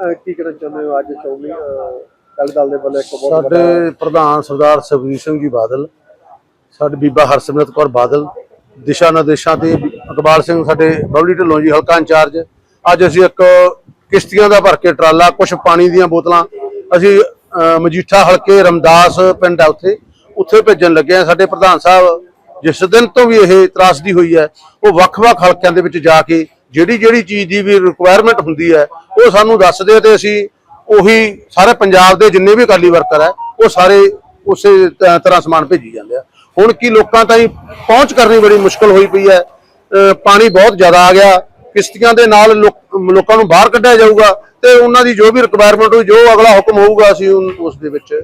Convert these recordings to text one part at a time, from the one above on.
ਅਹ ਕੀ ਕਹਿਣਾ ਚਾਹੁੰਦੇ ਹੋ ਅੱਜ ਚੌਵੀ ਕੱਲ ਦਲ ਦੇ ਵੱਲੋਂ ਇੱਕ ਬਹੁਤ ਵੱਡਾ ਸਾਡੇ ਪ੍ਰਧਾਨ ਸਰਦਾਰ ਸੁਖਬੀਰ ਸਿੰਘ ਜੀ ਬਾਦਲ ਸਾਡੇ ਬੀਬਾ ਹਰਸਿਮਰਤ ਕੌਰ ਬਾਦਲ ਦਿਸ਼ਾ ਨਿਰਦੇਸ਼ਾਂ ਤੇ ਇਕਬਾਲ ਸਿੰਘ ਸਾਡੇ ਬਬਲੀ ਢਿੱਲੋਂ ਜੀ ਹਲਕਾ ਇੰਚਾਰਜ। ਅੱਜ ਅਸੀਂ ਇੱਕ ਕਿਸ਼ਤੀਆਂ ਦਾ ਭਰ ਕੇ ਟਰਾਲਾ ਕੁਝ ਪਾਣੀ ਦੀਆਂ ਬੋਤਲਾਂ ਅਸੀਂ ਅਹ, ਮਜੀਠਾ ਹਲਕੇ ਰਮਦਾਸ ਪਿੰਡ ਆ ਉੱਥੇ ਉੱਥੇ ਭੇਜਣ ਲੱਗੇ ਆ ਸਾਡੇ ਪ੍ਰਧਾਨ ਸਾਹਿਬ ਜਿਸ ਦਿਨ ਤੋਂ ਵੀ ਇਹ ਤਰਾਸਦੀ ਹੋਈ ਹੈ ਉਹ ਵੱਖ-ਵੱਖ ਹਲਕਿਆਂ ਦੇ ਵਿੱਚ ਜਾ ਕੇ ਜਿਹੜੀ ਜਿਹੜੀ ਚੀਜ਼ ਦੀ ਵੀ ਰਿਕੁਆਇਰਮੈਂਟ ਹੁੰਦੀ ਹੈ ਉਹ ਸਾਨੂੰ ਦੱਸਦੇ ਤੇ ਅਸੀਂ ਉਹੀ ਸਾਰੇ ਪੰਜਾਬ ਦੇ ਜਿੰਨੇ ਵੀ ਅਕਾਲੀ ਵਰਕਰ ਹੈ ਉਹ ਸਾਰੇ ਉਸੇ ਤਰ੍ਹਾਂ ਸਮਾਨ ਭੇਜੀ ਜਾਂਦੇ ਆ। ਹੁਣ ਕੀ ਲੋਕਾਂ ਤਾਈਂ ਪਹੁੰਚ ਕਰਨੀ ਬੜੀ ਮੁਸ਼ਕਲ ਹੋਈ ਪਈ ਹੈ। ਪਾਣੀ ਬਹੁਤ ਜ਼ਿਆਦਾ ਆ ਗਿਆ ਕਿਸ਼ਤੀਆਂ ਦੇ ਨਾਲ ਲੋਕ- ਨੂੰ ਬਾਹਰ ਕੱਢਿਆ ਜਾਊਗਾ ਤੇ ਉਹਨਾਂ ਦੀ ਜੋ ਵੀ ਰਿਕੁਆਇਰਮੈਂਟ ਹੋਈ ਜੋ ਅਗਲਾ ਹੁਕਮ ਹੋਊਗਾ ਅਸੀਂ ਉਸ ਦੇ ਵਿੱਚ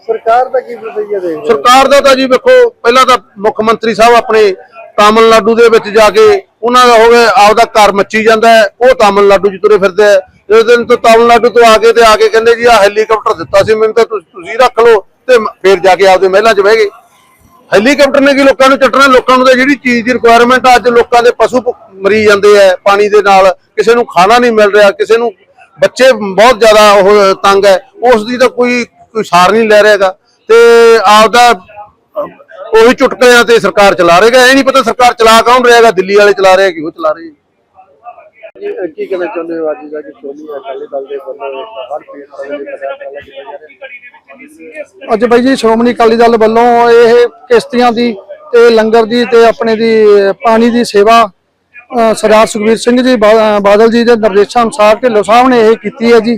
ਸਰਕਾਰ ਦਾ ਕੀ ਰਵੱਈਆ ਦੇਖਦੇ? ਸਰਕਾਰ ਦਾ ਤਾਂ ਜੀ ਵੇਖੋ ਪਹਿਲਾਂ ਤਾਂ ਮੁੱਖ ਮੰਤਰੀ ਸਾਹਿਬ ਆਪਣੇ ਤਾਮਿਲਨਾਡੂ ਦੇ ਵਿੱਚ ਜਾ ਕੇ ਉਹਨਾਂ ਦਾ ਹੋਵੇ ਆਪਦਾ ਘਰ ਮੱਚੀ ਜਾਂਦਾ ਹੈ, ਉਹ ਤਾਮਿਲਨਾਡੂ 'ਚ ਤੁਰੇ ਫਿਰਦੇ ਆ। ਇਸ ਦਿਨ ਤੋਂ ਤਾਮਿਲਨਾਡੂ ਤੋਂ ਆ ਕੇ ਤੇ ਆ ਕੇ ਕਹਿੰਦੇ ਜੀ ਆ ਹੈਲੀਕਾਪਟਰ ਦਿੱਤਾ ਸੀ ਮੈਨੂੰ ਤਾਂ ਤੁਸ- ਤੁਸੀਂ ਰੱਖ ਲਓ ਤੇ ਮ- ਫਿਰ ਜਾ ਕੇ ਆਪਦੇ ਮਹਿਲਾਂ 'ਚ ਬਹਿ ਗਏ। ਹੈਲੀਕਾਪਟਰ ਨੇ ਕੀ ਲੋਕਾਂ ਨੂੰ ਚੱਟਣਾ? ਲੋਕਾਂ ਨੂੰ ਤਾਂ ਜਿਹੜੀ ਚੀਜ਼ ਦੀ ਰਿਕੁਆਇਰਮੈਂਟ ਅੱਜ ਲੋਕਾਂ ਦੇ ਪਸ਼ੂ ਮਰੀ ਜਾਂਦੇ ਆ ਪਾਣੀ ਦੇ ਨਾਲ। ਕਿਸੇ ਨੂੰ ਖਾਣਾ ਨਹੀਂ ਮਿਲ ਰਿਹਾ, ਕਿਸੇ ਨੂੰ ਬੱਚੇ ਬਹੁਤ ਜ਼ਿਆਦਾ ਉਹ, ਤੰਗ ਹੈ। ਉਸ ਦੀ ਤਾਂ ਕੋਈ ਕੋਈ ਸਾਰ ਨਹੀਂ ਲੈ ਰਿਹਾਗਾ ਤੇ ਆਪਦਾ ਉਹੀ ਚੁਟਕਲਿਆਂ ਤੇ ਸਰਕਾਰ ਚਲਾ ਰਹੇਗਾ ਇਹ ਨਹੀਂ ਪਤਾ ਸਰਕਾਰ ਚਲਾ ਕੌਣ ਰਿਹਾਗਾ ਦਿੱਲੀ ਵਾਲੇ ਚਲਾ ਰਹੇ ਕਿ ਉਹ ਚਲਾ ਰਹੇ ਕੀ- ਅਹ ਕੀ ਕਹਿਣਾ ਚਾਹੁੰਦੇ ਹੋ ਅੱਜ ਦਾ ਕਿ ਅਕਾਲੀ ਦਲ ਦੇ ਵੱਲੋਂ ਹਰ ਪੀੜ ਦੇ ਅੱਜ ਬਾਈ ਜੀ ਸ਼੍ਰੋਮਣੀ ਅਕਾਲੀ ਦਲ ਵੱਲੋਂ ਇਹ ਕਿਸ਼ਤੀਆਂ ਦੀ ਤੇ ਲੰਗਰ ਦੀ ਤੇ ਆਪਣੇ ਦੀ ਪਾਣੀ ਦੀ ਸੇਵਾ ਸਰਦਾਰ ਸੁਖਬੀਰ ਸਿੰਘ ਜੀ ਬਾਦਲ ਜੀ ਦੇ ਨਿਰਦੇਸ਼ਾਂ ਅਨੁਸਾਰ ਢਿੱਲੋਂ ਸਾਹਿਬ ਨੇ ਇਹ ਕੀਤੀ ਹੈ ਜੀ।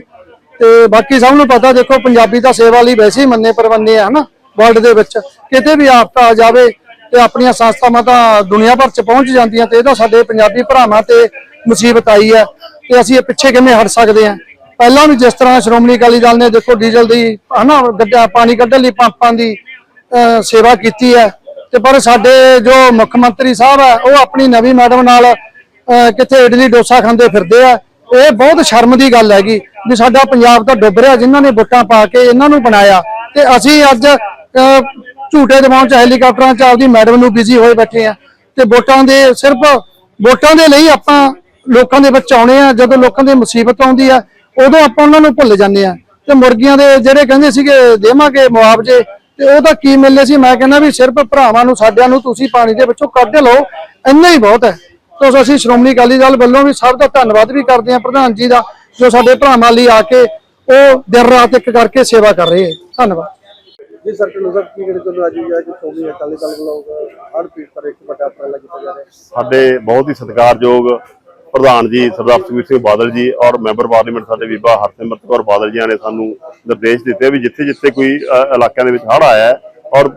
ਤੇ ਬਾਕੀ ਸਭ ਨੂੰ ਪਤਾ ਦੇਖੋ ਪੰਜਾਬੀ ਤਾਂ ਸੇਵਾ ਲਈ ਵੈਸੇ ਹੀ ਮੰਨੇ ਪਰਵੰਨੇ ਆ ਹਨਾ? ਵਰਲਡ ਦੇ ਵਿੱਚ ਕਿਤੇ ਵੀ ਆਫਤ ਆ ਜਾਵੇ ਤੇ ਆਪਣੀਆਂ ਸੰਸਥਾਵਾਂ ਤਾਂ ਦੁਨੀਆ ਭਰ ਚ ਪਹੁੰਚ ਜਾਂਦੀਆਂ ਤੇ ਇਹ ਸਾਡੇ ਪੰਜਾਬੀ ਭਰਾਵਾਂ ਤੇ ਮੁਸੀਬਤ ਆਈ ਹੈ ਤੇ ਅਸੀਂ ਇਹ ਪਿੱਛੇ ਕਿਵੇਂ ਹਟ ਸਕਦੇ ਹਾਂ? ਪਹਿਲਾਂ ਵੀ ਜਿਸ ਤਰ੍ਹਾਂ ਸ਼੍ਰੋਮਣੀ ਅਕਾਲੀ ਦਲ ਨੇ ਦੇਖੋ ਡੀਜ਼ਲ ਦੀ ਹਨਾ ਗੱਡਾ ਪਾਣੀ ਕੱਢਣ ਲਈ ਪੰਪਾਂ ਦੀ ਸੇਵਾ ਕੀਤੀ ਹੈ ਤੇ ਪਰ ਸਾਡੇ ਜੋ ਮੁੱਖ ਮੰਤਰੀ ਸਾਹਿਬ ਹੈ ਉਹ ਆਪਣੀ ਨਵੀਂ ਮੈਡਮ ਨਾਲ ਅਹ, ਕਿੱਥੇ ਇਡਲੀ ਡੋਸਾ ਖਾਂਦੇ ਫਿਰਦੇ ਆ ਇਹ ਬਹੁਤ ਸ਼ਰਮ ਦੀ ਗੱਲ ਹੈਗੀ ਵੀ ਸਾਡਾ ਪੰਜਾਬ ਤਾਂ ਡੁੱਬ ਰਿਹਾ ਜਿਨ੍ਹਾਂ ਨੇ ਵੋਟਾਂ ਪਾ ਕੇ ਇਹਨਾਂ ਨੂੰ ਬਣਾਇਆ ਤੇ ਅਸੀਂ ਅੱਜ ਝੂਟੇ ਦਿਮਾਗ ਚ ਹੈਲੀਕਾਪਟਰਾਂ ਚ ਆਪਦੀ ਮੈਡਮ ਨੂੰ ਬਿਜ਼ੀ ਹੋਏ ਬੈਠੇ ਆ। ਤੇ ਵੋਟਾਂ ਦੇ ਸਿਰਫ ਵੋਟਾਂ ਦੇ ਲਈ ਆਪਾਂ ਲੋਕਾਂ ਦੇ ਵਿੱਚ ਆਉਣੇ ਆ, ਜਦੋਂ ਲੋਕਾਂ ਦੀ ਮੁਸੀਬਤ ਆਉਂਦੀ ਆ, ਉਦੋਂ ਆਪਾਂ ਉਹਨਾਂ ਨੂੰ ਭੁੱਲ ਜਾਂਦੇ ਆ। ਤੇ ਮੁਰਗੀਆਂ ਦੇ ਜਿਹੜੇ ਕਹਿੰਦੇ ਸੀਗੇ, ਦੇਵਾਂਗੇ ਮੁਆਵਜ਼ੇ, ਤੇ ਉਹ ਤਾਂ ਕੀ ਮਿਲਨੇ ਸੀ? ਮੈਂ ਕਹਿੰਦਾ ਵੀ ਸਿਰਫ ਭਰਾਵਾਂ ਨੂੰ, ਸਾਡਿਆਂ ਨੂੰ ਤੁਸੀਂ ਪਾਣੀ ਦੇ ਵਿੱਚੋਂ ਕੱਢ ਲਓ, ਇੰਨਾ ਹੀ ਬਹੁਤ ਹੈ। ਤੋ ਅਸੀਂ ਸ਼੍ਰੋਮਣੀ ਅਕਾਲੀ ਦਲ ਵੱਲੋਂ ਵੀ ਸਭ ਦਾ ਧੰਨਵਾਦ ਵੀ ਕਰਦੇ ਹਾਂ ਪ੍ਰਧਾਨ ਜੀ ਦਾ, ਜੋ ਸਾਡੇ ਭਰਾਵਾਂ ਲਈ ਆ ਕੇ ਉਹ ਦਿਨ ਰਾਤ ਇੱਕ ਕਰਕੇ ਸੇਵਾ ਕਰ ਰਹੇ ਹੈ ਧੰਨਵਾਦ। ਜੀ, ਸਰ ਢਿੱਲੋਂ ਕੀ ਕਹਿਣਾ ਚਾਹੁੰਦੇ ਅੱਜ ਜਿਹੜਾ ਕਿ ਚੌਵੀ ਅਕਾਲੀ ਦਲ ਵੱਲੋਂ ਹਰ ਪੀੜ ਪਰ ਇੱਕ ਵੱਡਾ ਟਰਾਲਾ ਕੀਤਾ ਜਾ ਰਿਹਾ ਸਾਡੇ ਬਹੁਤ ਹੀ ਸਤਿਕਾਰਯੋਗ ਪ੍ਰਧਾਨ ਜੀ, ਸਰਦਾਰ ਸੁਖਬੀਰ ਸਿੰਘ ਬਾਦਲ ਜੀ ਔਰ ਮੈਂਬਰ ਪਾਰਲੀਮੈਂਟ ਸਾਡੇ ਬੀਬਾ ਹਰਸਿਮਰਤ ਕੌਰ ਬਾਦਲ ਜੀ ਨੇ ਸਾਨੂੰ ਨਿਰਦੇਸ਼ ਦਿੱਤੇ ਵੀ ਜਿੱਥੇ ਜਿੱਥੇ ਕੋਈ ਇਲਾਕਿਆਂ ਦੇ ਵਿੱਚ ਹੜ੍ਹ ਆਇਆ ਔਰ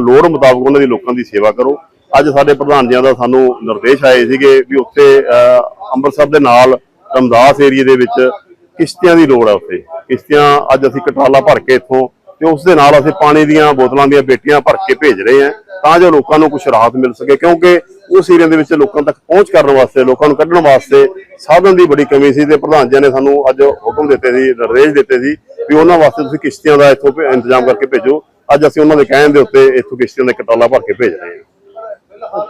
ਲੋੜ ਮੁਤਾਬਕ ਉਹਨਾਂ ਦੀ ਲੋਕਾਂ ਦੀ ਸੇਵਾ ਕਰੋ। ਅੱਜ ਸਾਡੇ ਪ੍ਰਧਾਨ ਜੀਆਂ ਦਾ ਸਾਨੂੰ ਨਿਰਦੇਸ਼ ਆਏ ਸੀਗੇ ਵੀ ਉੱਥੇ ਅੰਮ੍ਰਿਤਸਰ ਦੇ ਨਾਲ ਰਮਦਾਸ ਏਰੀਏ ਦੇ ਵਿੱਚ ਕਿਸ਼ਤੀਆਂ ਦੀ ਲੋੜ ਹੈ ਉੱਥੇ। ਕਿਸ਼ਤੀਆਂ ਅੱਜ ਅਸੀਂ ਕਟਾਲਾ ਭਰ ਕੇ ਇੱਥੋਂ ਤੇ ਉਸ ਦੇ ਨਾਲ ਅਸੀਂ ਪਾਣੀ ਦੀਆਂ ਬੋਤਲਾਂ ਦੀਆਂ ਬੇਟੀਆਂ ਭਰ ਕੇ ਭੇਜ ਰਹੇ ਹਾਂ ਤਾਂ ਜੋ ਲੋਕਾਂ ਨੂੰ ਕੁਝ ਰਾਹਤ ਮਿਲ ਸਕੇ, ਕਿਉਂਕਿ ਉਸ ਏਰੀਆ ਦੇ ਵਿੱਚ ਲੋਕਾਂ ਤੱਕ ਪਹੁੰਚ ਕਰਨ ਵਾਸਤੇ, ਲੋਕਾਂ ਨੂੰ ਕੱਢਣ ਵਾਸਤੇ ਸਾਧਨ ਦੀ ਬੜੀ ਕਮੀ ਸੀ ਤੇ ਪ੍ਰਧਾਨ ਜੀ ਨੇ ਸਾਨੂੰ ਅੱਜ ਹੁਕਮ ਦਿੱਤੇ ਸੀ, ਨਿਰਦੇਸ਼ ਦਿੱਤੇ ਸੀ ਵੀ ਉਹਨਾਂ ਵਾਸਤੇ ਤੁਸੀਂ ਕਿਸ਼ਤੀਆਂ ਦਾ ਇੱਥੋਂ ਇੰਤਜ਼ਾਮ ਕਰਕੇ ਭੇਜੋ। ਅੱਜ ਅਸੀਂ ਉਹਨਾਂ ਦੇ ਕਹਿਣ ਦੇ ਉੱਤੇ ਇੱਥੋਂ ਕਿਸ਼ਤੀਆਂ ਦੇ ਕਟਾਲਾ ਭਰ ਕੇ ਭੇਜ ਰਹੇ ਹਾਂ।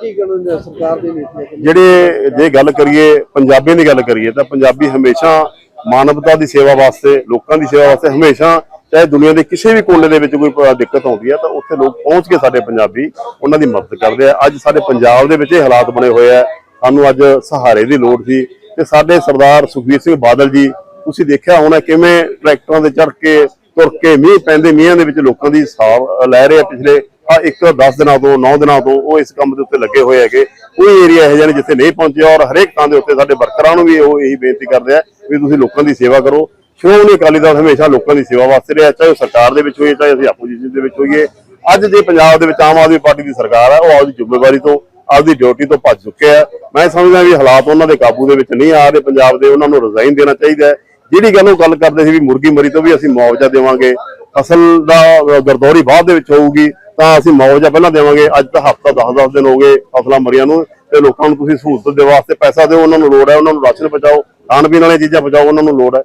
ਜਿਹੜੇ ਜੇ ਗੱਲ ਕਰੀਏ, ਪੰਜਾਬੀਆਂ ਦੀ ਗੱਲ ਕਰੀਏ ਤਾਂ ਪੰਜਾਬੀ ਹਮੇਸ਼ਾ ਮਾਨਵਤਾ ਦੀ ਸੇਵਾ ਵਾਸਤੇ, ਲੋਕਾਂ ਦੀ ਸੇਵਾ ਵਾਸਤੇ ਹਮੇਸ਼ਾ ਚਾਹੇ ਦੁਨੀਆ ਦੇ ਕਿਸੇ ਵੀ ਕੋਨੇ ਦੇ ਵਿੱਚ ਕੋਈ ਦਿੱਕਤ ਆਉਂਦੀ ਹੈ ਤਾਂ ਉੱਥੇ ਲੋਕ ਪਹੁੰਚ ਕੇ ਸਾਡੇ ਪੰਜਾਬੀ ਉਹਨਾਂ ਦੀ ਮਦਦ ਕਰਦੇ ਆ। ਅੱਜ ਸਾਡੇ ਪੰਜਾਬ ਦੇ ਵਿੱਚ ਇਹ ਹਾਲਾਤ ਬਣੇ ਹੋਏ ਆ। ਸਾਨੂੰ ਅੱਜ ਸਹਾਰੇ ਦੀ ਲੋੜ ਸੀ ਤੇ ਸਾਡੇ ਸਰਦਾਰ ਸੁਖਬੀਰ ਸਿੰਘ ਬਾਦਲ ਜੀ, ਤੁਸੀਂ ਦੇਖਿਆ ਹੋਣਾ ਕਿਵੇਂ ਟਰੈਕਟਰਾਂ ਦੇ ਚੜ੍ਹ ਕੇ ਤੁਰ ਕੇ ਮੀਂਹ ਪੈਂਦੇ ਮੀਂਹਾਂ ਦੇ ਵਿੱਚ ਲੋਕਾਂ ਦੀ ਸਾਹ ਲੈ ਰਹੇ ਆ ਪਿਛਲੇ ਆ ਇੱਕ 10 ਦਿਨਾਂ ਤੋਂ 9 ਦਿਨਾਂ ਤੋਂ ਉਹ ਇਸ ਕੰਮ ਦੇ ਉੱਤੇ ਲੱਗੇ ਹੋਏ ਹੈਗੇ। ਕੋਈ ਏਰੀਆ ਇਹੋ ਜਿਹਾ ਨਹੀਂ ਜਿੱਥੇ ਨਹੀਂ ਪਹੁੰਚਿਆ ਔਰ ਹਰੇਕ ਥਾਂ ਦੇ ਉੱਤੇ ਸਾਡੇ ਵਰਕਰਾਂ ਨੂੰ ਵੀ ਉਹ ਇਹੀ ਬੇਨਤੀ ਕਰਦੇ ਆ ਵੀ ਤੁਸੀਂ ਲੋਕਾਂ ਦੀ ਸੇਵਾ ਕਰੋ। ਸ਼੍ਰੋਮਣੀ ਅਕਾਲੀ ਦਲ ਹਮੇਸ਼ਾ ਲੋਕਾਂ ਦੀ ਸੇਵਾ ਵਾਸਤੇ ਰਿਹਾ? ਚਾਹੇ ਉਹ ਸਰਕਾਰ ਦੇ ਵਿੱਚ ਹੋਈਏ, ਚਾਹੇ ਅਸੀਂ ਆਪੋਜੀਸ਼ਨ ਦੇ ਵਿੱਚ ਹੋਈਏ। ਅੱਜ ਜੇ ਪੰਜਾਬ ਦੇ ਵਿੱਚ ਆਮ ਆਦਮੀ ਪਾਰਟੀ ਦੀ ਸਰਕਾਰ ਹੈ ਉਹ ਆਪਦੀ ਜ਼ਿੰਮੇਵਾਰੀ ਤੋਂ, ਆਪਦੀ ਡਿਊਟੀ ਤੋਂ ਭੱਜ ਚੁੱਕੇ ਆ। ਮੈਂ ਸਮਝਦਾ ਵੀ ਹਾਲਾਤ ਉਹਨਾਂ ਦੇ ਕਾਬੂ ਦੇ ਵਿੱਚ ਨਹੀਂ ਆ ਰਹੇ। ਪੰਜਾਬ ਦੇ ਉਹਨਾਂ ਨੂੰ ਰਿਜ਼ਾਈਨ ਦੇਣਾ ਚਾਹੀਦਾ ਹੈ। ਜਿਹੜੀ ਗੱਲ ਉਹ ਗੱਲ ਕਰਦੇ ਸੀ ਵੀ ਮੁਰਗੀ ਮਰੀ ਤੋਂ ਵੀ ਅਸੀਂ ਮੁਆਵਜ਼ਾ ਦੇਵਾਂਗੇ। ਫਸਲ ਦਾ ਗਰਦੌਰੀ ਬਾਅਦ ਦੇ ਵਿੱਚ ਹੋਊਗੀ, ਤਾਂ ਅਸੀਂ ਮੁਆਵਜ਼ਾ ਪਹਿਲਾਂ ਦੇਵਾਂਗੇ। ਅੱਜ ਤਾਂ ਹਫਤਾ 10-10 ਦਿਨ ਹੋ ਗਏ ਫਸਲਾਂ ਮਰੀਆਂ ਨੂੰ ਤੇ ਲੋਕਾਂ ਨੂੰ ਤੁਸੀਂ ਸਹੂਲਤ ਦੇ ਵਾਸਤੇ ਪੈਸਾ ਦਿਓ। ਉਹਨਾਂ ਨੂੰ ਲੋੜ ਹੈ, ਉਹਨਾਂ ਨੂੰ ਰਾਸ਼ਨ ਪਹੁੰਚਾਓ। ਖਾਣ ਪੀਣ ਵਾਲੀਆਂ ਚੀਜ਼ਾਂ ਪਹੁੰਚਾਓ, ਉਹਨਾਂ ਨੂੰ ਲੋੜ ਹੈ।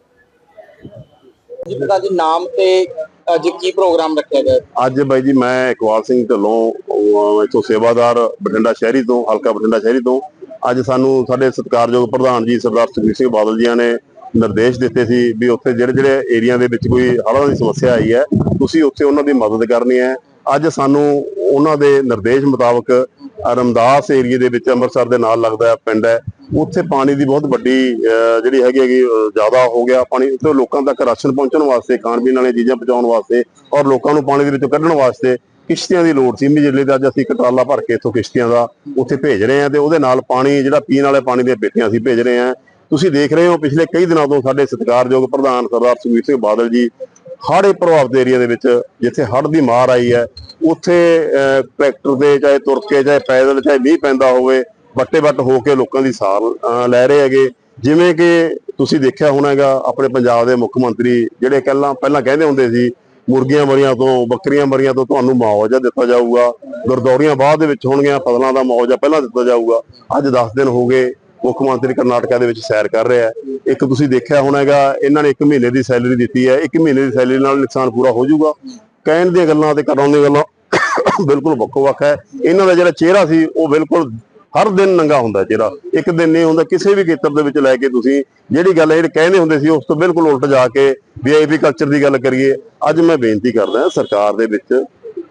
ਜੀ ਪਿਤਾ ਜੀ ਨਾਮ ਤੇ ਅੱਜ ਕੀ ਪ੍ਰੋਗਰਾਮ ਰੱਖਿਆ ਗਿਆ? ਅੱਜ ਬਾਈ ਜੀ ਮੈਂ ਇਕਬਾਲ ਸਿੰਘ ਢੱਲੋਂ ਅਹ ਸੇਵਾਦਾਰ ਬਠਿੰਡਾ ਸ਼ਹਿਰੀ ਤੋਂ, ਹਲਕਾ ਬਠਿੰਡਾ ਸ਼ਹਿਰੀ ਤੋਂ। ਅੱਜ ਸਾਨੂੰ ਸਾਡੇ ਸਤਿਕਾਰਯੋਗ ਪ੍ਰਧਾਨ ਜੀ ਸਰਦਾਰ ਸੁਖਬੀਰ ਸਿੰਘ ਬਾਦਲ ਜੀਆਂ ਨੇ ਨਿਰਦੇਸ਼ ਦਿੱਤੇ ਸੀ ਵੀ ਉੱਥੇ ਜਿਹੜੇ ਜਿਹੜੇ ਏਰੀਆ ਦੇ ਵਿੱਚ ਕੋਈ ਹੜ੍ਹਾਂ ਦੀ ਸਮੱਸਿਆ ਆਈ ਹੈ, ਤੁਸੀਂ ਉੱਥੇ ਉਹਨਾਂ ਦੀ ਮਦਦ ਕਰਨੀ ਹੈ। ਅੱਜ ਸਾਨੂੰ ਉਹਨਾਂ ਦੇ ਨਿਰਦੇਸ਼ ਮੁਤਾਬਕ ਰਮਦਾਸ ਏਰੀਏ ਦੇ ਵਿੱਚ ਅੰਮ੍ਰਿਤਸਰ ਦੇ ਨਾਲ ਲੱਗਦਾ ਪਿੰਡ ਹੈ। ਉੱਥੇ ਪਾਣੀ ਦੀ ਬਹੁਤ ਵੱਡੀ ਅਹ, ਜਿਹੜੀ ਹੈਗੀ ਹੈਗੀ ਜ਼ਿਆਦਾ ਹੋ ਗਿਆ। ਪਾਣੀ ਉੱਥੇ ਲੋਕਾਂ ਤੱਕ ਰਾਸ਼ਨ ਪਹੁੰਚਣ ਵਾਸਤੇ ਖਾਣ ਪੀਣ ਵਾਲੀਆਂ ਚੀਜ਼ਾਂ ਪਹੁੰਚਾਉਣ ਵਾਸਤੇ ਔਰ ਲੋਕਾਂ ਨੂੰ ਪਾਣੀ ਦੇ ਵਿੱਚੋਂ ਕੱਢਣ ਵਾਸਤੇ ਕਿਸ਼ਤੀਆਂ ਦੀ ਲੋੜ ਸੀ। ਇਮੀਡੀਏਟਲੀ ਤੇ ਅੱਜ ਅਸੀਂ ਇੱਕ ਟਰਾਲਾ ਭਰ ਕੇ ਇੱਥੋਂ ਕਿਸ਼ਤੀਆਂ ਦਾ ਉੱਥੇ ਭੇਜ ਰਹੇ ਹਾਂ ਤੇ ਉਹਦੇ ਨਾਲ ਪਾਣੀ ਜਿਹੜਾ ਪੀਣ ਵਾਲੇ ਪਾਣੀ ਦੀਆਂ ਪੇਟੀਆਂ ਅਸੀਂ ਭੇਜ ਰਹੇ ਹਾਂ। ਤੁਸੀਂ ਦੇਖ ਰਹੇ ਹੋ ਪਿਛਲੇ ਕਈ ਦਿਨਾਂ ਤੋਂ ਸਾਡੇ ਸਤਿਕਾਰਯੋਗ ਪ੍ਰਧਾਨ ਸਰਦਾਰ ਸੁਖਬੀਰ ਸਿੰਘ ਬਾਦਲ ਜੀ ਹੜ੍ਹ ਪ੍ਰਭਾਵਿਤ ਏਰੀਆ ਦੇ ਵਿੱਚ ਜਿੱਥੇ ਹੜ੍ਹ ਦੀ ਮਾਰ ਆਈ ਹੈ ਉੱਥੇ ਅਹ, ਟਰੈਕਟਰ ਦੇ ਚਾਹੇ ਤੁਰ ਕੇ ਚਾਹੇ ਪੈਦਲ ਚਾਹੇ ਮੀਂਹ ਪੈਂਦਾ ਹੋਵੇ ਵੱਟੇ ਵੱਟ ਹੋ ਕੇ ਲੋਕਾਂ ਦੀ ਸਾਰ ਲੈ ਰਹੇ ਹੈਗੇ। ਜਿਵੇਂ ਕਿ ਤੁਸੀਂ ਦੇਖਿਆ ਹੋਣਾ ਹੈਗਾ, ਆਪਣੇ ਪੰਜਾਬ ਦੇ ਮੁੱਖ ਮੰਤਰੀ ਜਿਹੜੇ ਪਹਿਲਾਂ ਪਹਿਲਾਂ ਕਹਿੰਦੇ ਹੁੰਦੇ ਸੀ, ਮੁਰਗੀਆਂ ਮਰੀਆਂ ਤੋਂ, ਬੱਕਰੀਆਂ ਮਰੀਆਂ ਤੋਂ ਤੁਹਾਨੂੰ ਮੁਆਵਜ਼ਾ ਦਿੱਤਾ ਜਾਊਗਾ। ਗਰਦੌਰੀਆਂ ਬਾਅਦ ਦੇ ਵਿੱਚ ਹੋਣਗੀਆਂ, ਫਸਲਾਂ ਦਾ ਮੁਆਵਜ਼ਾ ਪਹਿਲਾਂ ਦਿੱਤਾ ਜਾਊਗਾ। ਅੱਜ 10 ਦਿਨ ਹੋ ਗਏ, ਮੁੱਖ ਮੰਤਰੀ ਕਰਨਾਟਕਾ ਦੇ ਵਿੱਚ ਸੈਰ ਕਰ ਰਿਹਾ ਇੱਕ ਤੁਸੀਂ ਦੇਖਿਆ ਹੋਣਾ ਹੈਗਾ, ਇਹਨਾਂ ਨੇ 1 ਮਹੀਨੇ ਦੀ ਸੈਲਰੀ ਦਿੱਤੀ ਹੈ। 1 ਮਹੀਨੇ ਦੀ ਸੈਲਰੀ ਨਾਲ ਨੁਕਸਾਨ ਪੂਰਾ ਹੋ ਜਾਊਗਾ। ਕਹਿਣ ਦੀਆਂ ਗੱਲਾਂ ਤੇ ਕਰਨ ਦੀਆਂ ਗੱਲਾਂ ਬਿਲਕੁਲ ਵੱਖੋ ਵੱਖ ਹੈ। ਇਹਨਾਂ ਦਾ ਜਿਹੜਾ ਚਿਹਰਾ ਸੀ, ਉਹ ਬਿਲਕੁਲ ਹਰ ਦਿਨ ਨੰਗਾ ਹੁੰਦਾ ਚਿਹਰਾ ਇੱਕ ਦਿਨ ਨਹੀਂ ਹੁੰਦਾ, ਕਿਸੇ ਵੀ ਖੇਤਰ ਦੇ ਵਿੱਚ ਲੈ ਕੇ ਤੁਸੀਂ ਜਿਹੜੀ ਗੱਲ ਇਹ ਕਹਿੰਦੇ ਹੁੰਦੇ ਸੀ ਉਸ ਤੋਂ ਬਿਲਕੁਲ ਉਲਟ ਜਾ ਕੇ ਵੀਆਈਪੀ ਕਲਚਰ ਦੀ ਗੱਲ ਕਰੀਏ। ਅੱਜ ਮੈਂ ਬੇਨਤੀ ਕਰਦਾ ਸਰਕਾਰ ਦੇ ਵਿੱਚ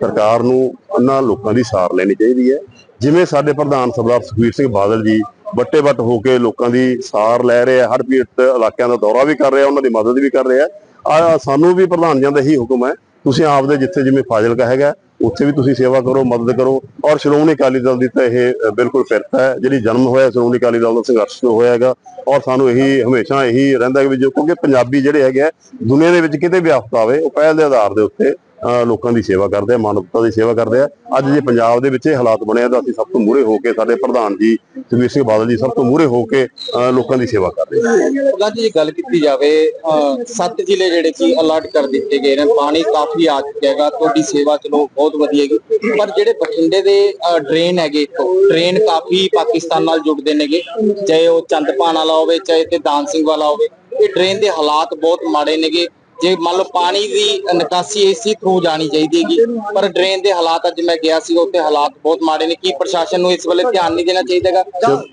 ਸਰਕਾਰ ਨੂੰ ਉਹਨਾਂ ਲੋਕਾਂ ਦੀ ਸਾਰ ਲੈਣੀ ਚਾਹੀਦੀ ਹੈ। ਜਿਵੇਂ ਸਾਡੇ ਪ੍ਰਧਾਨ ਸਰਦਾਰ ਸੁਖਬੀਰ ਸਿੰਘ ਬਾਦਲ ਜੀ ਵੱਟੇ ਵੱਟ ਹੋ ਕੇ ਲੋਕਾਂ ਦੀ ਸਾਰ ਲੈ ਰਹੇ ਆ ਹਰ ਪੀੜਤ ਇਲਾਕਿਆਂ ਦਾ ਦੌਰਾ ਵੀ ਕਰ ਰਹੇ ਆ ਉਹਨਾਂ ਦੀ ਮਦਦ ਵੀ ਕਰ ਰਹੇ। ਆ ਸਾਨੂੰ ਵੀ ਪ੍ਰਧਾਨ ਜੀ ਦਾ ਇਹੀ ਹੁਕਮ ਹੈ, ਤੁਸੀਂ ਆਪਦੇ ਜਿੱਥੇ ਜਿਵੇਂ ਫਾਜ਼ਿਲਕਾ ਹੈਗਾ ਉੱਥੇ ਵੀ ਤੁਸੀਂ ਸੇਵਾ ਕਰੋ, ਮਦਦ ਕਰੋ। ਔਰ ਸ਼੍ਰੋਮਣੀ ਅਕਾਲੀ ਦਲ ਦੀ ਤਾਂ ਇਹ ਬਿਲਕੁਲ ਫਿਰਤਾ ਹੈ। ਜਿਹੜੀ ਜਨਮ ਹੋਇਆ ਸ਼੍ਰੋਮਣੀ ਅਕਾਲੀ ਦਲ ਦਾ ਸੰਘਰਸ਼ ਤੋਂ ਹੋਇਆ ਹੈਗਾ। ਔਰ ਸਾਨੂੰ ਇਹੀ, ਹਮੇਸ਼ਾ ਇਹੀ ਰਹਿੰਦਾ ਕਿ ਵੀ ਜੋ, ਕਿਉਂਕਿ ਪੰਜਾਬੀ ਜਿਹੜੇ ਹੈਗੇ ਆ, ਦੁਨੀਆ ਦੇ ਵਿੱਚ ਕਿਤੇ ਵੀ ਆਫਤ ਆਵੇ, ਉਹ ਪਹਿਲ ਦੇ ਆਧਾਰ ਦੇ ਉੱਤੇ ਲੋਕਾਂ ਦੀ ਸੇਵਾ ਕਰਦੇ ਆ, ਮਾਨਵਤਾ ਦੀ ਸੇਵਾ ਕਰਦੇ ਆ। ਅੱਜ ਜੇ ਪੰਜਾਬ ਦੇ ਵਿੱਚ ਇਹ ਹਾਲਾਤ ਬਣੇ ਤਾਂ ਅਸੀਂ ਸਭ ਤੋਂ ਮੂਹਰੇ ਹੋ ਕੇ ਸਾਡੇ ਪ੍ਰਧਾਨ ਜੀ ਸੁਖਬੀਰ ਸਿੰਘ ਬਾਦਲ ਜੀ ਸਭ ਤੋਂ ਮੂਹਰੇ ਹੋ ਕੇ ਲੋਕਾਂ ਦੀ ਸੇਵਾ ਕਰਦੇ ਆ। ਉਹਨਾਂ ਗੱਲ ਕੀਤੀ ਜਾਵੇ ਸੱਤ ਜ਼ਿਲ੍ਹੇ ਜਿਹੜੇ ਕਿ ਅਲਰਟ ਕਰ ਦਿੱਤੇ ਗਏ ਨੇ, ਪਾਣੀ ਕਾਫੀ ਆ ਚੁੱਕਿਆ ਹੈਗਾ, ਤੁਹਾਡੀ ਸੇਵਾ ਚਲੋ ਬਹੁਤ ਵਧੀਆ ਹੈਗੀ, ਪਰ ਜਿਹੜੇ ਬਠਿੰਡੇ ਦੇ ਡਰੇਨ ਹੈਗੇ ਇੱਥੋਂ, ਡਰੇਨ ਕਾਫੀ ਪਾਕਿਸਤਾਨ ਨਾਲ ਜੁੜਦੇ ਨੇਗੇ, ਚਾਹੇ ਉਹ ਚੰਦਪਾਨ ਵਾਲਾ ਹੋਵੇ, ਚਾਹੇ ਤੇ ਦਾਨ ਸਿੰਘ ਵਾਲਾ ਹੋਵੇ, ਇਹ ਡਰੇਨ ਦੇ ਹਾਲਾਤ ਬਹੁਤ ਮਾੜੇ ਨੇਗੇ ਜੇ ਮੰਨ ਲਓ ਪਾਣੀ ਦੀ ਨਿਕਾਸੀ ਇਸੇ ਥਰੂ ਜਾਣੀ ਚਾਹੀਦੀ ਹੈਗੀ, ਪਰ ਡਰੇਨ ਦੇ ਹਾਲਾਤ ਅੱਜ ਮੈਂ ਗਿਆ ਸੀ, ਉੱਥੇ ਹਾਲਾਤ ਬਹੁਤ ਮਾੜੇ ਨੇ, ਕੀ ਪ੍ਰਸ਼ਾਸਨ ਨੂੰ ਇਸ ਵੇਲੇ ਧਿਆਨ ਨਹੀਂ ਦੇਣਾ ਚਾਹੀਦਾ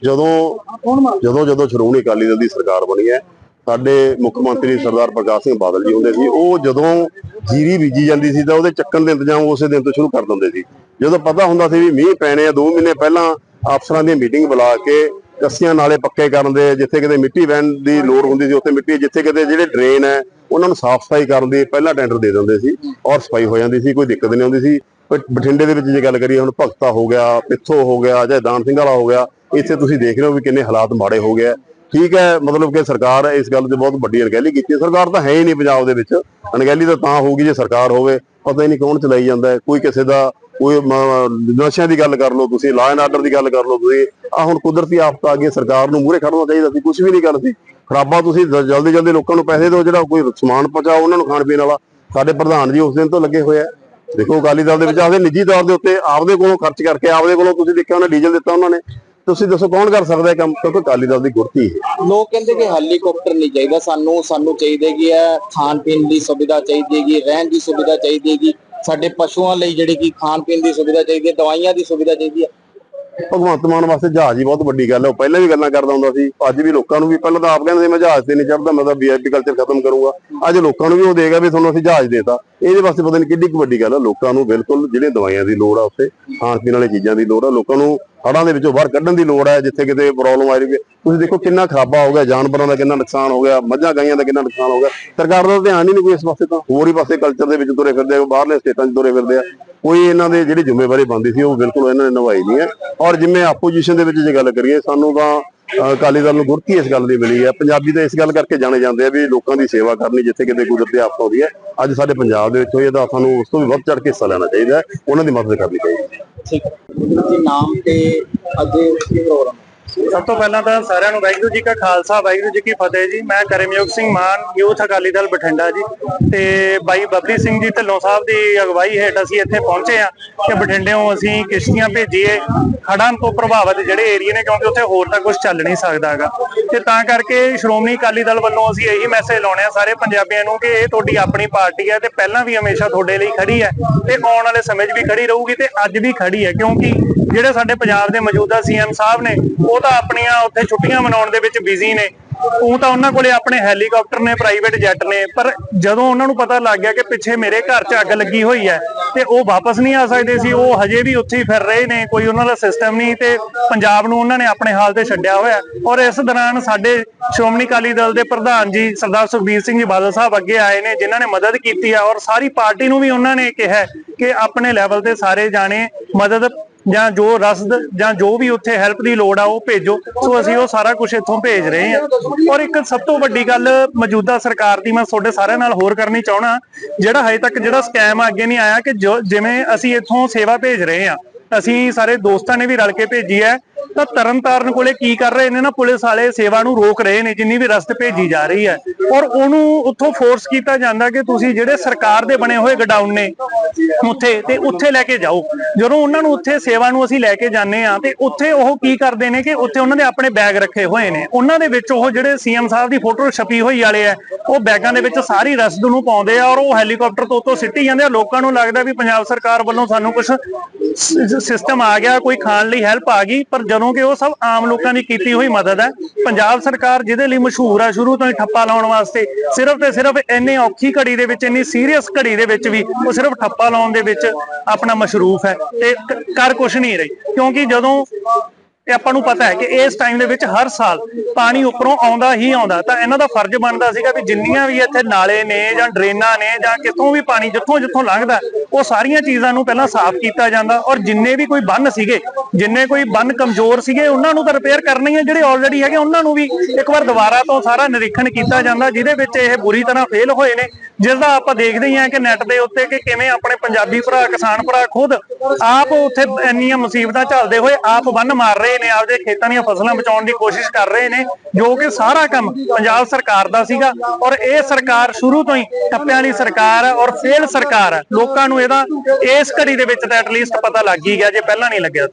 ਜਦੋਂ ਜਦੋਂ ਜਦੋਂ ਸ਼੍ਰੋਮਣੀ ਅਕਾਲੀ ਦਲ ਦੀ ਸਰਕਾਰ ਬਣੀ ਹੈ, ਸਾਡੇ ਮੁੱਖ ਮੰਤਰੀ ਸਰਦਾਰ ਪ੍ਰਕਾਸ਼ ਸਿੰਘ ਬਾਦਲ ਜੀ ਹੁੰਦੇ ਸੀ, ਉਹ ਜਦੋਂ ਜੀਰੀ ਬੀਜੀ ਜਾਂਦੀ ਸੀ ਤਾਂ ਉਹਦੇ ਚੱਕਣ ਦੇ ਇੰਤਜ਼ਾਮ ਉਸੇ ਦਿਨ ਤੋਂ ਸ਼ੁਰੂ ਕਰ ਦਿੰਦੇ ਸੀ। ਜਦੋਂ ਪਤਾ ਹੁੰਦਾ ਸੀ ਵੀ ਮੀਂਹ ਪੈਣੇ ਆ 2 ਮਹੀਨੇ ਪਹਿਲਾਂ ਅਫਸਰਾਂ ਦੀ ਮੀਟਿੰਗ ਬੁਲਾ ਕੇ ਕੱਸੀਆਂ ਨਾਲੇ ਪੱਕੇ ਕਰਨ ਦੇ, ਜਿੱਥੇ ਕਿਤੇ ਮਿੱਟੀ ਵਹਿਣ ਦੀ ਲੋੜ ਹੁੰਦੀ ਸੀ, ਉੱਥੇ ਮਿੱਟੀ, ਜਿੱਥੇ ਕਿਤੇ ਜਿਹੜੇ ਡਰੇਨ ਹੈ ਉਹਨਾਂ ਨੂੰ ਸਾਫ਼ ਸਫ਼ਾਈ ਕਰਨ ਦੀ ਪਹਿਲਾਂ ਟੈਂਡਰ ਦੇ ਦਿੰਦੇ ਸੀ ਔਰ ਸਫ਼ਾਈ ਹੋ ਜਾਂਦੀ ਸੀ, ਕੋਈ ਦਿੱਕਤ ਨਹੀਂ ਆਉਂਦੀ ਸੀ। ਪਰ ਬਠਿੰਡੇ ਦੇ ਵਿੱਚ ਜੇ ਗੱਲ ਕਰੀਏ, ਹੁਣ ਭਗਤਾ ਹੋ ਗਿਆ, ਪਿੱਥੋ ਹੋ ਗਿਆ ਜਾਂ ਦਾਨ ਸਿੰਘ ਵਾਲਾ ਹੋ ਗਿਆ, ਇੱਥੇ ਤੁਸੀਂ ਦੇਖ ਰਹੇ ਹੋ ਵੀ ਕਿੰਨੇ ਹਾਲਾਤ ਮਾੜੇ ਹੋ ਗਏ ਆ। ਠੀਕ ਹੈ, ਮਤਲਬ ਕਿ ਸਰਕਾਰ ਇਸ ਗੱਲ ਤੇ ਬਹੁਤ ਵੱਡੀ ਅਣਗਹਿਲੀ ਕੀਤੀ ਸਰਕਾਰ ਤਾਂ ਹੈ ਹੀ ਨਹੀਂ ਪੰਜਾਬ ਦੇ ਵਿੱਚ। ਅਣਗਹਿਲੀ ਤਾਂ ਤਾਂ ਹੋਊਗੀ ਜੇ ਸਰਕਾਰ ਹੋਵੇ, ਪਤਾ ਹੀ ਨਹੀਂ ਕੌਣ ਚਲਾਈ ਜਾਂਦਾ ਕੋਈ ਕਿਸੇ ਦਾ ਕੋਈ ਨਸ਼ਿਆਂ ਦੀ ਗੱਲ ਕਰ ਲਓ ਤੁਸੀਂ ਲਾਅ ਐਂਡ ਆਰਡਰ ਦੀ ਗੱਲ ਕਰ ਲਓ ਤੁਸੀਂ ਆ ਹੁਣ ਕੁਦਰਤੀ ਆਫਤ ਆ ਗਈ ਸਰਕਾਰ ਨੂੰ, ਮੂਹਰੇ ਖੜਨਾ ਚਾਹੀਦਾ ਸੀ ਕੁਝ ਵੀ ਨਹੀਂ ਗੱਲ ਖਰਾਬਾ ਤੁਸੀਂ ਜਲਦੀ ਜਲਦੀ ਲੋਕਾਂ ਨੂੰ ਪੈਸੇ ਦਿਓ, ਜਿਹੜਾ ਕੋਈ ਸਮਾਨ ਪਹੁੰਚਾਓ ਉਹਨਾਂ ਨੂੰ ਖਾਣ ਪੀਣ ਵਾਲਾ। ਸਾਡੇ ਪ੍ਰਧਾਨ ਜੀ ਉਸ ਦਿਨ ਤੋਂ ਲੱਗੇ ਹੋਏ ਆ। ਦੇਖੋ, ਅਕਾਲੀ ਦਲ ਦੇ ਵਿੱਚ ਆਪਦੇ ਨਿੱਜੀ ਤੌਰ ਦੇ ਉੱਤੇ ਆਪਦੇ ਕੋਲੋਂ ਖਰਚ ਕਰਕੇ, ਆਪਦੇ ਕੋਲੋਂ ਤੁਸੀਂ ਦੇਖਿਆ ਉਹਨੇ ਡੀਜ਼ਲ ਦਿੱਤਾ ਉਹਨਾਂ ਨੇ। ਤੁਸੀਂ ਦੱਸੋ ਕੌਣ ਕਰ ਸਕਦਾ ਇਹ ਕੰਮ? ਕਿਉਂਕਿ ਅਕਾਲੀ ਦਲ ਦੀ ਗੁਰਤੀ ਹੈ। ਲੋਕ ਕਹਿੰਦੇ ਕਿ ਹੈਲੀਕਾਪਟਰ ਨਹੀਂ ਚਾਹੀਦਾ ਸਾਨੂੰ ਸਾਨੂੰ ਚਾਹੀਦੀ ਹੈ ਖਾਣ ਪੀਣ ਦੀ ਸੁਵਿਧਾ ਚਾਹੀਦੀ ਹੈਗੀ, ਰਹਿਣ ਦੀ ਸੁਵਿਧਾ ਚਾਹੀਦੀ ਹੈਗੀ। ਸਾਡੇ ਪਸ਼ੂਆਂ ਲਈ ਜਿਹੜੀ ਕਿ ਖਾਣ ਪੀਣ ਦੀ ਸੁਵਿਧਾ ਚਾਹੀਦੀ ਹੈ, ਦਵਾਈਆਂ ਦੀ ਸੁਵਿਧਾ ਚਾਹੀਦੀ ਹੈ। ਭਗਵੰਤ ਮਾਨ ਵਾਸਤੇ ਜਹਾਜ਼ ਹੀ ਬਹੁਤ ਵੱਡੀ ਗੱਲ ਹੈ। ਉਹ ਪਹਿਲਾਂ ਵੀ ਗੱਲਾਂ ਕਰਦਾ ਹੁੰਦਾ ਸੀ। ਅੱਜ ਵੀ ਲੋਕਾਂ ਨੂੰ ਵੀ ਪਹਿਲਾਂ ਤਾਂ ਆਪ ਕਹਿੰਦੇ ਸੀ, ਮੈਂ ਜਹਾਜ਼ ਤੇ ਨਹੀਂ ਚੜਦਾ ਮੈਂ ਤਾਂ ਵੀਆਈਪੀ ਕਲਚਰ ਖਤਮ ਕਰੂੰਗਾ। ਅੱਜ ਲੋਕਾਂ ਨੂੰ ਵੀ ਉਹ ਦੇਗਾ ਵੀ ਤੁਹਾਨੂੰ ਅਸੀਂ ਜਹਾਜ਼ ਦੇਤਾ। ਇਹਦੇ ਵਾਸਤੇ ਪਤਾ ਨਹੀਂ ਕਿੱਡੀ ਕੁ ਵੱਡੀ ਗੱਲ ਹੈ। ਲੋਕਾਂ ਨੂੰ ਬਿਲਕੁਲ ਜਿਹੜੀਆਂ ਦਵਾਈਆਂ ਦੀ ਲੋੜ ਆ, ਉੱਥੇ ਖਾਣ ਪੀਣ ਵਾਲੀ ਚੀਜ਼ਾਂ ਦੀ ਲੋੜ ਆ। ਲੋਕਾਂ ਨੂੰ ਹੜ੍ਹਾਂ ਦੇ ਵਿੱਚੋਂ ਬਾਹਰ ਕੱਢਣ ਦੀ ਲੋੜ ਹੈ, ਜਿੱਥੇ ਕਿਤੇ ਪ੍ਰੋਬਲਮ ਆ ਰਹੀ ਹੈ ਤੁਸੀਂ ਦੇਖੋ ਕਿੰਨਾ ਖਰਾਬਾ ਹੋ ਗਿਆ, ਜਾਨਵਰਾਂ ਦਾ ਕਿੰਨਾ ਨੁਕਸਾਨ ਹੋ ਗਿਆ, ਮੱਝਾਂ, ਗਾਈਆਂ ਦਾ ਕਿੰਨਾ ਨੁਕਸਾਨ ਹੋ ਗਿਆ। ਸਰਕਾਰ ਦਾ ਧਿਆਨ ਹੀ ਨਹੀਂ ਕੋਈ ਇਸ ਪਾਸੇ ਤਾਂ। ਹੋਰ ਹੀ ਪਾਸੇ ਕਲਚਰ ਦੇ ਵਿੱਚ ਤੁਰੇ ਫਿਰਦੇ ਆ ਬਾਹਰਲੇ ਸਟੇਟਾਂ 'ਚ ਤੁਰੇ ਫਿਰਦੇ ਆ। ਕੋਈ ਇਹਨਾਂ ਦੇ ਜਿਹੜੀ ਜ਼ਿੰਮੇਵਾਰੀ ਬਣਦੀ ਸੀ, ਉਹ ਬਿਲਕੁਲ ਇਹਨਾਂ ਨੇ ਨਿਭਾਈ ਨਹੀਂ ਹੈ। ਔਰ ਜਿਵੇਂ ਆਪੋਜੀਸ਼ਨ ਦੇ ਵਿੱਚ ਜੇ ਗੱਲ ਕਰੀਏ, ਸਾਨੂੰ ਤਾਂ ਅਕਾਲੀ ਦਲ ਨੂੰ ਗੁਰਤੀ ਇਸ ਗੱਲ ਦੀ ਮਿਲੀ ਹੈ। ਪੰਜਾਬੀ ਤਾਂ ਇਸ ਗੱਲ ਕਰਕੇ ਜਾਣੇ ਜਾਂਦੇ ਆ ਵੀ ਲੋਕਾਂ ਦੀ ਸੇਵਾ ਕਰਨੀ ਜਿੱਥੇ ਕਿਤੇ ਕੁਦਰਤੀ ਆਫਤ ਆਉਂਦੀ ਹੈ, ਅੱਜ ਸਾਡੇ ਪੰਜਾਬ ਦੇ ਵਿੱਚ ਹੋਈ ਹੈ ਤਾਂ ਸਾਨੂੰ ਉਸ ਤੋਂ ਵੀ ਵੱਧ ਚੜ ਕੇ ਹਿੱਸਾ ਲੈਣਾ ਚਾਹੀਦਾ ਉਹਨਾਂ ਦੀ ਮਦਦ ਕਰਨੀ ਚਾਹੀਦੀ ਹੈ। ਠੀਕ ਜੀ ਨਾਮ ਤੇ ਅੱਜ ਪ੍ਰੋਗਰਾਮ ਸਭ ਤੋਂ ਪਹਿਲਾਂ ਤਾਂ ਸਾਰਿਆਂ ਨੂੰ ਵਾਹਿਗੁਰੂ ਜੀ ਕਾ ਖਾਲਸਾ, ਵਾਹਿਗੁਰੂ ਜੀ ਕੀ ਫਤਿਹ ਜੀ। ਮੈਂ ਕਰਮਯੋਗ ਸਿੰਘ ਮਾਨ, ਯੂਥ ਅਕਾਲੀ ਦਲ ਬਠਿੰਡਾ ਜੀ। ਤੇ ਬਾਈ ਬੱਬਰੀ ਸਿੰਘ ਜੀ ਢਿੱਲੋਂ ਸਾਹਿਬ ਦੀ ਅਗਵਾਈ ਹੇਠ ਅਸੀਂ ਇੱਥੇ ਪਹੁੰਚੇ ਆ ਕਿ ਬਠਿੰਡਿਓਂ ਅਸੀਂ ਕਿਸ਼ਤੀਆਂ ਭੇਜੀਏ। ਹੜ੍ਹਾਂ ਤੋਂ ਪ੍ਰਭਾਵਿਤ ਜਿਹੜੇ ਏਰੀਏ ਨੇ, ਕਿਉਂਕਿ ਉੱਥੇ ਹੋਰ ਤਾਂ ਕੁਝ ਚੱਲ ਨਹੀਂ ਸਕਦਾ ਹੈਗਾ। ਤੇ ਤਾਂ ਕਰਕੇ ਸ਼੍ਰੋਮਣੀ ਅਕਾਲੀ ਦਲ ਵੱਲੋਂ ਅਸੀਂ ਇਹੀ ਮੈਸੇਜ ਲਾਉਣੇ ਆ ਸਾਰੇ ਪੰਜਾਬੀਆਂ ਨੂੰ ਕਿ ਇਹ ਤੁਹਾਡੀ ਆਪਣੀ ਪਾਰਟੀ ਹੈ ਤੇ ਪਹਿਲਾਂ ਵੀ ਹਮੇਸ਼ਾ ਤੁਹਾਡੇ ਲਈ ਖੜੀ ਹੈ ਤੇ ਆਉਣ ਵਾਲੇ ਸਮੇਂ 'ਚ ਵੀ ਖੜੀ ਰਹੂਗੀ ਤੇ ਅੱਜ ਵੀ ਖੜੀ ਹੈ। ਕਿਉਂਕਿ ਜਿਹੜੇ ਸਾਡੇ ਪੰਜਾਬ ਦੇ ਮੌਜੂਦਾ ਸੀਐਮ ਸਾਹਿਬ ਨੇ, ਉਹ ਤਾਂ ਆਪਣੀਆਂ ਉੱਥੇ ਛੁੱਟੀਆਂ ਮਨਾਉਣ ਦੇ ਵਿੱਚ ਬਿਜ਼ੀ ਨੇ। ਉਹ ਤਾਂ ਉਹਨਾਂ ਕੋਲੇ ਆਪਣੇ ਹੈਲੀਕਾਪਟਰ ਨੇ ਪ੍ਰਾਈਵੇਟ ਜੈਟ ਨੇ, ਪਰ ਜਦੋਂ ਉਹਨਾਂ ਨੂੰ ਪਤਾ ਲੱਗ ਗਿਆ ਕਿ ਪਿੱਛੇ ਮੇਰੇ ਘਰ 'ਚ ਅੱਗ ਲੱਗੀ ਹੋਈ ਹੈ, ਤੇ ਉਹ ਵਾਪਸ ਨਹੀਂ ਆ ਸਕਦੇ ਸੀ, ਉਹ ਹਜੇ ਵੀ ਉੱਥੇ ਹੀ ਫਿਰ ਰਹੇ ਨੇ, ਕੋਈ ਉਹਨਾਂ ਦਾ ਸਿਸਟਮ ਨਹੀਂ ਤੇ ਪੰਜਾਬ ਨੂੰ ਉਹਨਾਂ ਨੇ ਆਪਣੇ ਹਾਲ ਤੇ ਛੱਡਿਆ ਹੋਇਆ। ਔਰ ਇਸ ਦੌਰਾਨ ਸਾਡੇ ਸ਼੍ਰੋਮਣੀ ਅਕਾਲੀ ਦਲ ਦੇ ਪ੍ਰਧਾਨ ਜੀ ਸਰਦਾਰ ਸੁਖਬੀਰ ਸਿੰਘ ਜੀ ਬਾਦਲ ਸਾਹਿਬ ਅੱਗੇ ਆਏ ਨੇ, ਜਿਨ੍ਹਾਂ ਨੇ ਮਦਦ ਕੀਤੀ ਹੈ ਔਰ ਸਾਰੀ ਪਾਰਟੀ ਨੂੰ ਵੀ ਉਹਨਾਂ ਨੇ ਕਿਹਾ ਕਿ ਆਪਣੇ ਲੈਵਲ ਤੇ ਸਾਰੇ ਜਾਣੇ ਮਦਦ ਜਾਂ ਜੋ ਰਸਦ ਜਾਂ ਜੋ ਵੀ ਉੱਥੇ ਹੈਲਪ ਦੀ ਲੋੜ ਆ, ਉਹ ਭੇਜੋ। ਸੋ ਅਸੀਂ ਉਹ ਸਾਰਾ ਕੁਝ ਇੱਥੋਂ ਭੇਜ ਰਹੇ ਹਾਂ। ਔਰ ਇੱਕ ਸਭ ਤੋਂ ਵੱਡੀ ਗੱਲ ਮੌਜੂਦਾ ਸਰਕਾਰ ਦੀ ਮੈਂ ਤੁਹਾਡੇ ਸਾਰਿਆਂ ਨਾਲ ਹੋਰ ਕਰਨੀ ਚਾਹਣਾ ਜਿਹੜਾ ਹਜੇ ਤੱਕ ਜਿਹੜਾ ਸਕੈਮ ਅੱਗੇ ਨਹੀਂ ਆਇਆ ਕਿ ਜੋ- ਜਿਵੇਂ ਅਸੀਂ ਇੱਥੋਂ ਸੇਵਾ ਭੇਜ ਰਹੇ ਹਾਂ। ਅਸੀਂ ਸਾਰੇ ਦੋਸਤਾਂ ਨੇ ਵੀ ਰਲ ਕੇ ਭੇਜੀ ਹੈ, ਤਾਂ ਤਰਨਤਾਰਨ ਕੋਲੇ ਕੀ ਕਰ ਰਹੇ ਨੇ ਨਾ, ਪੁਲਿਸ ਵਾਲੇ ਸੇਵਾ ਨੂੰ ਰੋਕ ਰਹੇ ਨੇ, ਜਿੰਨੀ ਵੀ ਰਸਦ ਭੇਜੀ ਜਾ ਰਹੀ ਹੈ। ਔਰ ਉਹਨੂੰ ਉੱਥੋਂ ਫੋਰਸ ਕੀਤਾ ਜਾਂਦਾ ਕਿ ਤੁਸੀਂ ਜਿਹੜੇ ਸਰਕਾਰ ਦੇ ਬਣੇ ਹੋਏ ਗਡਾਊਨ ਨੇ ਉੱਥੇ, ਤੇ ਉੱਥੇ ਲੈ ਕੇ ਜਾਓ। ਜਦੋਂ ਉਹਨਾਂ ਨੂੰ ਉੱਥੇ ਸੇਵਾ ਨੂੰ ਅਸੀਂ ਲੈ ਕੇ ਜਾਂਦੇ ਆ ਤੇ ਉੱਥੇ ਉਹ ਕੀ ਕਰਦੇ ਨੇ ਕਿ ਉੱਥੇ ਉਹਨਾਂ ਦੇ ਆਪਣੇ ਬੈਗ ਰੱਖੇ ਹੋਏ ਨੇ। ਉਹਨਾਂ ਦੇ ਵਿੱਚ ਉਹ ਜਿਹੜੇ ਸੀਐਮ ਸਾਹਿਬ ਦੀ ਫੋਟੋ ਛਪੀ ਹੋਈ ਵਾਲੇ ਆ ਉਹ ਬੈਗਾਂ ਦੇ ਵਿੱਚ ਸਾਰੀ ਰਸਦ ਨੂੰ ਪਾਉਂਦੇ ਆ ਔਰ ਉਹ ਹੈਲੀਕਾਪਟਰ ਤੋਂ ਉੱਤੋਂ ਸਿੱਟੀ ਜਾਂਦੇ ਆ। ਲੋਕਾਂ ਨੂੰ ਲੱਗਦਾ ਵੀ ਪੰਜਾਬ ਸਰਕਾਰ ਵੱਲੋਂ ਸਾਨੂੰ ਕੁਝ ਸਿਸਟਮ ਆ ਗਿਆ, ਕੋਈ ਖਾਣ ਲਈ ਹੈਲਪ ਆ ਗਈ, ਪਰ ਜਦੋਂ ਕਿ ਉਹ ਸਭ ਆਮ ਲੋਕਾਂ ਦੀ ਕੀਤੀ ਹੋਈ ਮਦਦ ਹੈ। ਪੰਜਾਬ ਸਰਕਾਰ ਜਿਹਦੇ ਲਈ ਮਸ਼ਹੂਰ ਆ ਸ਼ੁਰੂ ਤੋਂ ਹੀ ਠੱਪਾ ਲਾਉਣ ਵਾਸਤੇ, ਸਿਰਫ ਤੇ ਸਿਰਫ ਇੰਨੀ ਔਖੀ ਘੜੀ ਦੇ ਵਿੱਚ, ਇੰਨੀ ਸੀਰੀਅਸ ਘੜੀ ਦੇ ਵਿੱਚ ਵੀ ਉਹ ਸਿਰਫ ਠੱਪਾ ਲਾਉਣ ਦੇ ਵਿੱਚ ਆਪਣਾ ਮਸ਼ਰੂਫ ਹੈ। ਤੇ ਕ- ਕਰ ਕੁਛ ਨਹੀਂ ਰਹੀ, ਕਿਉਂਕਿ ਜਦੋਂ ਇਹ ਆਪਾਂ ਨੂੰ ਪਤਾ ਹੈ ਕਿ ਇਸ ਟਾਈਮ ਦੇ ਵਿੱਚ ਹਰ ਸਾਲ ਪਾਣੀ ਉੱਪਰੋਂ ਆਉਂਦਾ ਹੀ ਆਉਂਦਾ। ਤਾਂ ਇਹਨਾਂ ਦਾ ਫਰਜ਼ ਬਣਦਾ ਸੀਗਾ ਵੀ ਜਿੰਨੀਆਂ ਵੀ ਇੱਥੇ ਨਾਲੇ ਨੇ ਜਾਂ ਡਰੇਨਾਂ ਨੇ ਜਾਂ ਕਿਤੋਂ ਵੀ ਪਾਣੀ ਜਿੱਥੋਂ ਜਿੱਥੋਂ ਲੰਘਦਾ, ਉਹ ਸਾਰੀਆਂ ਚੀਜ਼ਾਂ ਨੂੰ ਪਹਿਲਾਂ ਸਾਫ਼ ਕੀਤਾ ਜਾਂਦਾ ਔਰ ਜਿੰਨੇ ਵੀ ਕੋਈ ਬੰਨ ਸੀਗੇ, ਜਿੰਨੇ ਕੋਈ ਬੰਨ ਕਮਜ਼ੋਰ ਸੀਗੇ, ਉਹਨਾਂ ਨੂੰ ਤਾਂ ਰਿਪੇਅਰ ਕਰਨਾ ਹੀ ਹੈ ਜਿਹੜੇ ਆਲਰੇਡੀ ਹੈਗੇ, ਉਹਨਾਂ ਨੂੰ ਵੀ ਇੱਕ ਵਾਰ ਦੁਬਾਰਾ ਤੋਂ ਸਾਰਾ ਨਿਰੀਖਣ ਕੀਤਾ ਜਾਂਦਾ, ਜਿਹਦੇ ਵਿੱਚ ਇਹ ਬੁਰੀ ਤਰ੍ਹਾਂ ਫੇਲ ਹੋਏ ਨੇ। ਜਿਸ ਦਾ ਆਪਾਂ ਦੇਖਦੇ ਹੀ ਹਾਂ ਕਿ ਨੈਟ ਦੇ ਉੱਤੇ ਕਿ ਕਿਵੇਂ ਆਪਣੇ ਪੰਜਾਬੀ ਭਰਾ, ਕਿਸਾਨ ਭਰਾ ਖੁਦ ਆਪ ਉੱਥੇ ਇੰਨੀਆਂ ਮੁਸੀਬਤਾਂ ਝੱਲਦੇ ਹੋਏ ਆਪ ਬੰਨ ਮਾਰ ਰਹੇ ਨੇ, ਆਪਦੇ ਖੇਤਾਂ ਦੀਆਂ ਫਸਲਾਂ ਬਚਾਉਣ ਦੀ ਕੋਸ਼ਿਸ਼ ਕਰ ਰਹੇ ਨੇ, ਜੋ ਕਿ ਸਾਰਾ ਕੰਮ ਪੰਜਾਬ ਸਰਕਾਰ ਦਾ ਸੀਗਾ ਔਰ ਇਹ ਸਰਕਾਰ ਸ਼ੁਰੂ ਤੋਂ ਹੀ ਟੱਪਿਆਂ ਵਾਲੀ ਸਰਕਾਰ ਹੈ ਔਰ ਫੇਲ ਸਰਕਾਰ ਹੈ ਲੋਕਾਂ ਨੂੰ ਇਹਦਾ ਇਸ ਘੜੀ ਦੇ ਵਿੱਚ ਤਾਂ ਐਟਲੀਸਟ ਪਤਾ ਲੱਗ ਹੀ ਗਿਆ, ਜੇ ਪਹਿਲਾਂ ਨਹੀਂ ਲੱਗਿਆ।